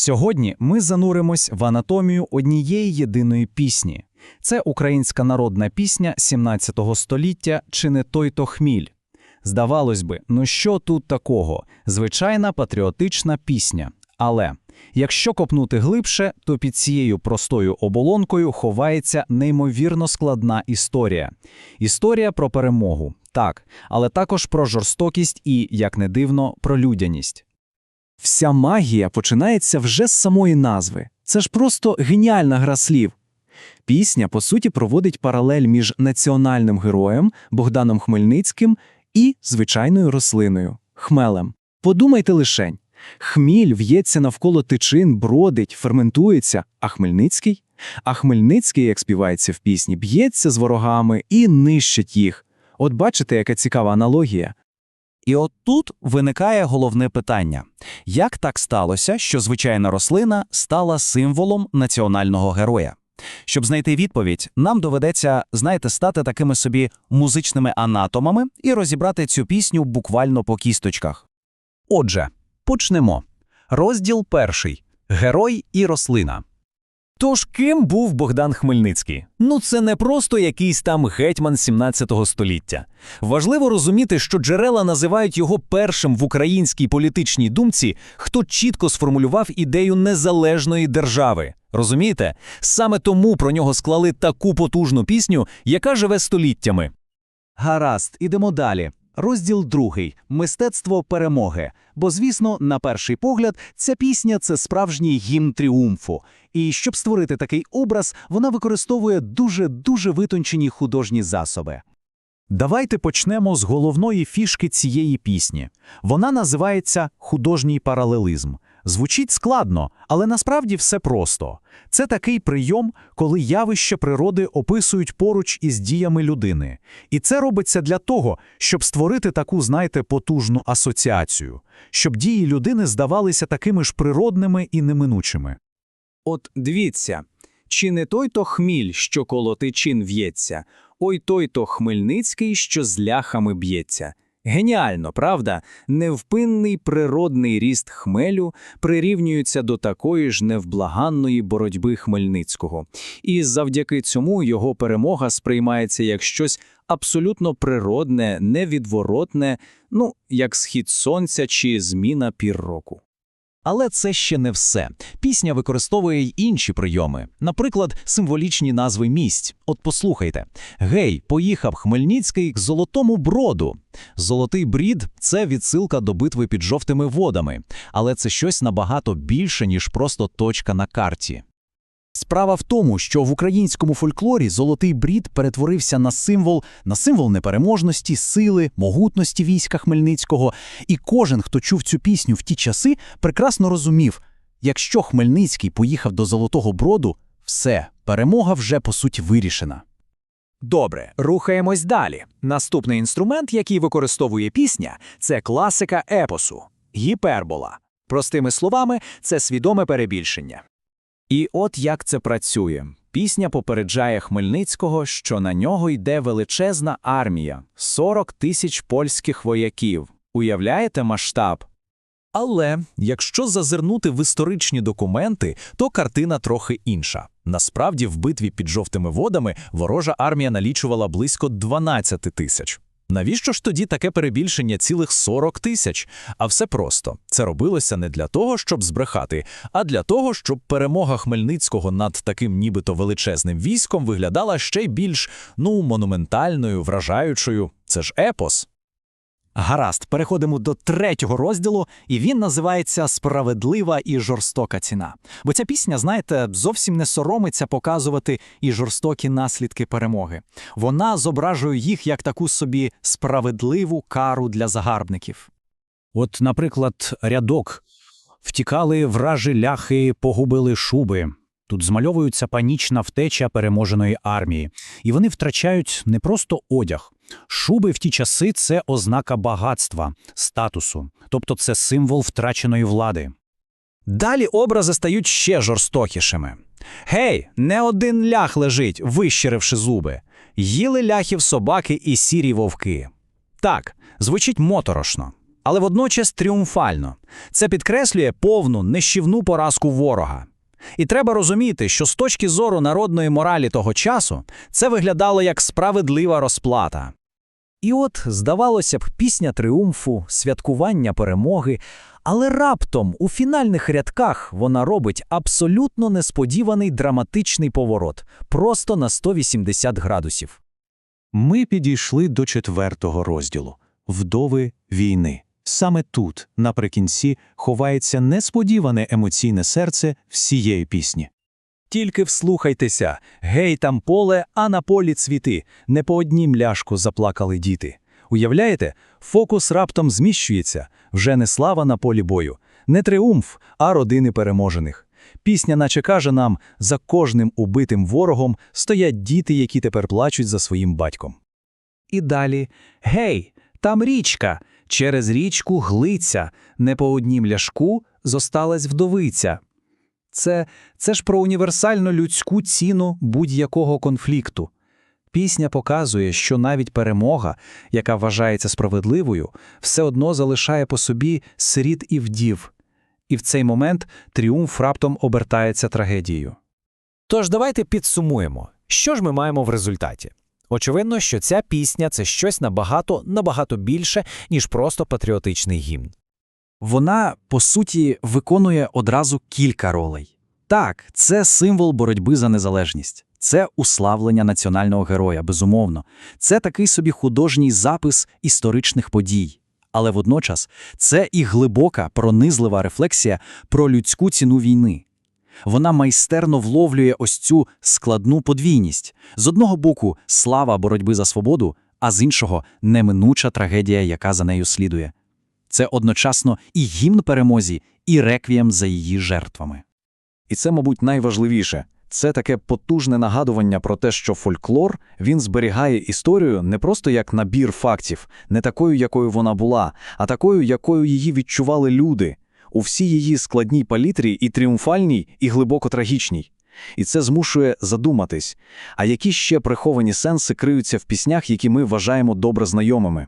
Сьогодні ми зануримось в анатомію однієї єдиної пісні. Це українська народна пісня 17 століття чи не той то хміль. Здавалось би, ну що тут такого? Звичайна патріотична пісня. Але якщо копнути глибше, то під цією простою оболонкою ховається неймовірно складна історія. Історія про перемогу, так, але також про жорстокість і, як не дивно, про людяність. Вся магія починається вже з самої назви. Це ж просто геніальна гра слів. Пісня, по суті, проводить паралель між національним героєм Богданом Хмельницьким і звичайною рослиною хмелем. Подумайте лишень. Хміль в'ється навколо тичин, бродить, ферментується, а Хмельницький? А Хмельницький, як співається в пісні, б'ється з ворогами і нищить їх. От бачите, яка цікава аналогія. І от тут виникає головне питання: як так сталося, що звичайна рослина стала символом національного героя? Щоб знайти відповідь, нам доведеться, знаєте, стати такими собі музичними анатомами і розібрати цю пісню буквально по кісточках. Отже, почнемо. Розділ перший Герой і рослина. Тож ким був Богдан Хмельницький? Ну це не просто якийсь там гетьман 17 століття. Важливо розуміти, що джерела називають його першим в українській політичній думці, хто чітко сформулював ідею незалежної держави. Розумієте? Саме тому про нього склали таку потужну пісню, яка живе століттями. Гаразд, ідемо далі. Розділ другий мистецтво перемоги. Бо, звісно, на перший погляд, ця пісня це справжній гімн тріумфу. І щоб створити такий образ, вона використовує дуже дуже витончені художні засоби. Давайте почнемо з головної фішки цієї пісні. Вона називається художній паралелизм. Звучить складно, але насправді все просто. Це такий прийом, коли явища природи описують поруч із діями людини. І це робиться для того, щоб створити таку, знаєте, потужну асоціацію, щоб дії людини здавалися такими ж природними і неминучими. От дивіться, чи не той то хміль, що коло тичин в'ється, ой той то Хмельницький, що з ляхами б'ється. Геніально, правда? Невпинний природний ріст хмелю прирівнюється до такої ж невблаганної боротьби Хмельницького. І завдяки цьому його перемога сприймається як щось абсолютно природне, невідворотне, ну, як схід сонця чи зміна пір року. Але це ще не все. Пісня використовує й інші прийоми, наприклад, символічні назви місць. От послухайте: Гей, поїхав Хмельницький к Золотому Броду. Золотий брід це відсилка до битви під жовтими водами, але це щось набагато більше, ніж просто точка на карті. Справа в тому, що в українському фольклорі золотий брід перетворився на символ, на символ непереможності, сили, могутності війська Хмельницького, і кожен, хто чув цю пісню в ті часи, прекрасно розумів, якщо Хмельницький поїхав до Золотого Броду, все, перемога вже по суті вирішена. Добре, рухаємось далі. Наступний інструмент, який використовує пісня, це класика епосу гіпербола. Простими словами, це свідоме перебільшення. І от як це працює. Пісня попереджає Хмельницького, що на нього йде величезна армія 40 тисяч польських вояків. Уявляєте масштаб? Але якщо зазирнути в історичні документи, то картина трохи інша. Насправді, в битві під жовтими водами ворожа армія налічувала близько 12 тисяч. Навіщо ж тоді таке перебільшення цілих 40 тисяч? А все просто це робилося не для того, щоб збрехати, а для того, щоб перемога Хмельницького над таким нібито величезним військом виглядала ще й більш ну монументальною, вражаючою. Це ж епос. Гаразд, переходимо до третього розділу, і він називається Справедлива і жорстока ціна. Бо ця пісня, знаєте, зовсім не соромиться показувати і жорстокі наслідки перемоги. Вона зображує їх як таку собі справедливу кару для загарбників. От, наприклад, рядок втікали вражі ляхи, погубили шуби. Тут змальовується панічна втеча переможеної армії, і вони втрачають не просто одяг. Шуби в ті часи це ознака багатства, статусу, тобто це символ втраченої влади. Далі образи стають ще жорстокішими. Гей, не один лях лежить, вищеривши зуби. Їли ляхів собаки і сірі вовки. Так, звучить моторошно. але водночас тріумфально. Це підкреслює повну нищівну поразку ворога. І треба розуміти, що з точки зору народної моралі того часу це виглядало як справедлива розплата. І от, здавалося б, пісня тріумфу, святкування перемоги, але раптом у фінальних рядках вона робить абсолютно несподіваний драматичний поворот, просто на 180 градусів. Ми підійшли до четвертого розділу – «Вдови війни». Саме тут, наприкінці, ховається несподіване емоційне серце всієї пісні. Тільки вслухайтеся, гей там поле, а на полі цвіти. Не по однім ляшку заплакали діти. Уявляєте, фокус раптом зміщується, вже не слава на полі бою, не тріумф, а родини переможених. Пісня наче каже нам, за кожним убитим ворогом стоять діти, які тепер плачуть за своїм батьком. І далі «Гей, там річка! Через річку глиця, не по однім ляшку зосталась вдовиця». Це, це ж про універсальну людську ціну будь-якого конфлікту. Пісня показує, що навіть перемога, яка вважається справедливою, все одно залишає по собі сиріт і вдів. І в цей момент тріумф раптом обертається трагедією. Тож давайте підсумуємо, що ж ми маємо в результаті. Очевидно, що ця пісня це щось набагато, набагато більше, ніж просто патріотичний гімн. Вона, по суті, виконує одразу кілька ролей. Так, це символ боротьби за незалежність, це уславлення національного героя, безумовно, це такий собі художній запис історичних подій. Але водночас це і глибока, пронизлива рефлексія про людську ціну війни. Вона майстерно вловлює ось цю складну подвійність. З одного боку, слава боротьби за свободу, а з іншого неминуча трагедія, яка за нею слідує. Це одночасно і гімн перемозі, і реквієм за її жертвами. І це, мабуть, найважливіше. Це таке потужне нагадування про те, що фольклор він зберігає історію не просто як набір фактів, не такою, якою вона була, а такою, якою її відчували люди, у всій її складній палітрі і тріумфальній, і глибоко трагічній. І це змушує задуматись, а які ще приховані сенси криються в піснях, які ми вважаємо добре знайомими.